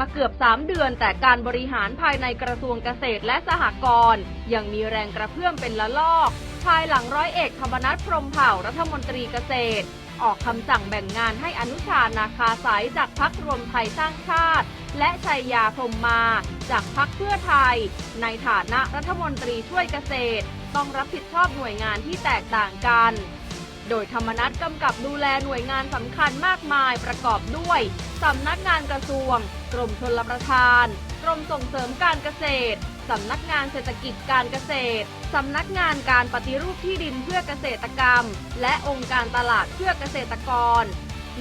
มาเกือบ 3 เดือน แต่การบริหารภายในกระทรวงเกษตรและสหกรณ์ยังมีแรงกระเพื่อมเป็นละลอก ภายหลังร้อยเอกธรรมนัฐพรมเผ่ารัฐมนตรีเกษตร ออกคำสั่งแบ่งงานให้อนุชานาคาสายจากพักรวมไทยสร้างชาติ และชัยยาพรมมา จากพักเพื่อไทย ในฐานะรัฐมนตรีช่วยเกษตร ต้องรับผิดชอบหน่วยงานที่แตกต่างกัน โดยธรรมนัฐกำกับดูแลหน่วยงานสำคัญมากมายประกอบด้วยสำนักงานกระทรวง กรมชลประทาน กรมส่งเสริมการเกษตรสำนักงานเศรษฐกิจการเกษตร สำนักงานการปฏิรูปที่ดินเพื่อเกษตรกรรม และองค์การตลาดเพื่อเกษตรกร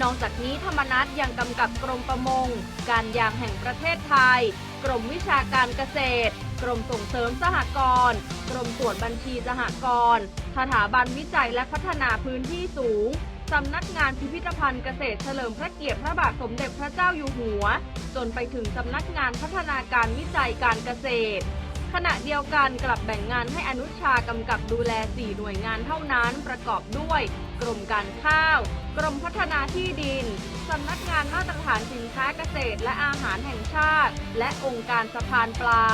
นอกจากนี้ธรรมนัฐยังกำกับกรมประมง การยางแห่งประเทศไทย กรมวิชาการเกษตร กรมส่งเสริมสหกรณ์ กรมตรวจบัญชีสหกรณ์ สถาบันวิจัยและพัฒนาพื้นที่สูง สำนักงานพิพิธภัณฑ์เกษตรเฉลิมพระเกียรติพระบาทสมเด็จพระเจ้าอยู่หัว จนไปถึงสำนักงานพัฒนาการวิจัยการเกษตร ขณะเดียวกันกลับแบ่งงานให้อนุชากำกับดูแล 4 หน่วยงานเท่านั้นประกอบด้วย กรมการข้าว กรมพัฒนาที่ดินสำนักงานมาตรฐานสินค้าเกษตรและอาหารแห่งชาติ และองค์การสะพานปลา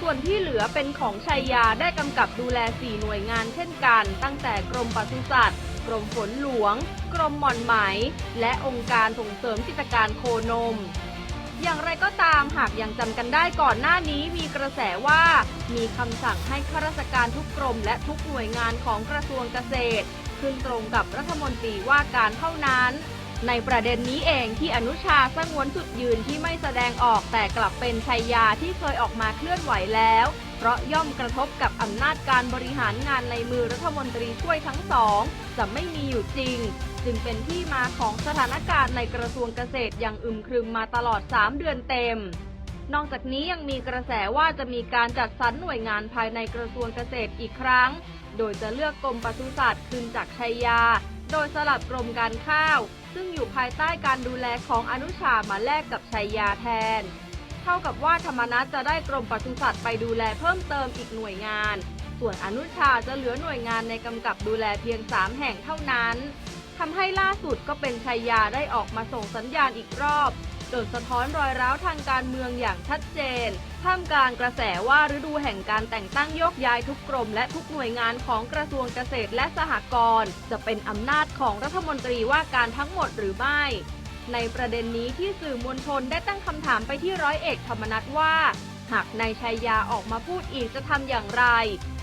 ส่วนที่เหลือเป็นของชัยยาได้กำกับดูแล 4 หน่วยงานเช่นกัน ตั้งแต่กรมปศุสัตว์กรมฝนหลวง กรมหม่อนไหม และองค์การส่งเสริมกิจการโคนม อย่างไรก็ตามหากยังจำกันได้ก่อนหน้านี้มีกระแสว่า มีคำสั่งให้ข้าราชการทุกกรมและทุกหน่วยงานของกระทรวงเกษตร ขึ้นตรงกับรัฐมนตรีว่าการเท่านั้น ในประเด็นนี้เองที่อนุชาสงวนจุดยืนที่ไม่แสดงออกแต่กลับเป็นชัยยาที่เคยออกมาเคลื่อนไหวแล้ว เพราะย่อมกระทบกับอำนาจการบริหารงานในมือรัฐมนตรีช่วยทั้งสอง จะไม่มีอยู่จริง จึงเป็นที่มาของสถานการณ์ในกระทรวงเกษตรอย่างอึมครึมมาตลอด 3 เดือนเต็ม นอกจากนี้ยังมีกระแสว่าจะมีการจัดสรรหน่วยงานภายในกระทรวงเกษตรอีกครั้ง โดยจะเลือกกรมปศุสัตว์คืนจากชัยยา โดยสลับกรมการข้าว ซึ่งอยู่ภายใต้การดูแลของอนุชามาแลกกับชัยยาแทน เท่ากับว่าธรรมนัฐจะได้กรมปศุสัตว์ไปดูแลเพิ่มเติมอีกหน่วยงาน ส่วนอนุชาจะเหลือหน่วยงานในกำกับดูแลเพียง 3 แห่งเท่านั้นทำให้ล่าสุดก็เป็นชัยยาได้ออกมาส่งสัญญาณอีกรอบ จนสะท้อนรอยร้าวทางการเมืองอย่างชัดเจน ท่ามกลางกระแสว่าฤดูแห่งการแต่งตั้งโยกย้ายทุกกรมและทุกหน่วยงานของกระทรวงเกษตรและสหกรณ์จะเป็นอำนาจของรัฐมนตรีว่าการทั้งหมดหรือไม่ ในประเด็นนี้ที่สื่อมวลชนได้ตั้งคำถามไปที่ร้อยเอกธรรมนัฐว่า หากนายชัยยาออกมาพูดอีกจะทำอย่างไร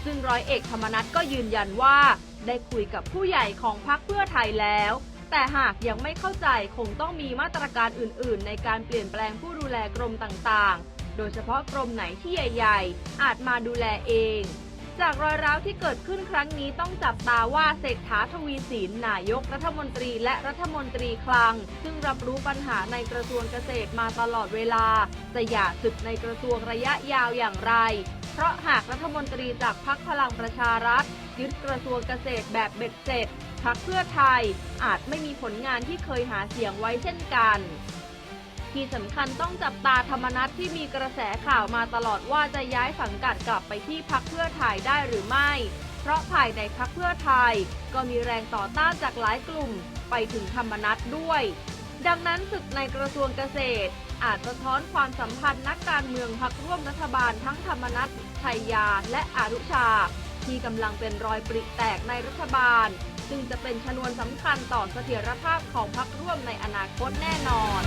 ซึ่งร้อยเอกธรรมนัฐก็ยืนยันว่าได้คุยกับผู้ใหญ่ของพรรคเพื่อไทยแล้ว แต่หากยังไม่เข้าใจคงต้องมีมาตรการอื่น ๆ ในการเปลี่ยนแปลงผู้ดูแลกรมต่างๆ โดยเฉพาะกรมไหนที่ใหญ่ ๆ อาจมาดูแลเอง จากรอยร้าวที่เกิดขึ้นครั้งนี้ต้องจับตาว่าเศรษฐาทวีสินนายกรัฐมนตรีและรัฐมนตรีคลัง ซึ่งรับรู้ปัญหาในกระทรวงเกษตรมาตลอดเวลา จะหย่าศึกในกระทรวงระยะยาวอย่างไร เพราะหากรัฐมนตรีจากพรรคพลังประชารัฐ ยึดกระทรวงเกษตรแบบเบ็ดเสร็จพรรคเพื่อไทยอาจไม่มีผลงานที่เคยหาเสียงไว้เช่นกัน ที่สำคัญต้องจับตาธรรมนัตที่มีกระแสข่าวมาตลอดว่าจะย้ายสังกัดกลับไปที่พักเพื่อไทยได้หรือไม่ เพราะภายในพักเพื่อไทย ก็มีแรงต่อต้านจากหลายกลุ่มไปถึงธรรมนัตด้วย ดังนั้นศึกในกระทรวงเกษตร อาจสะท้อนความสัมพันธ์นักการเมืองพักร่วมรัฐบาลทั้งธรรมนัตชัยยา และอารุชา ที่กำลังเป็นรอยปริแตกในรัฐบาล ซึ่งจะเป็นชนวนสำคัญต่อเสถียรภาพของพรรคร่วมในอนาคตแน่นอน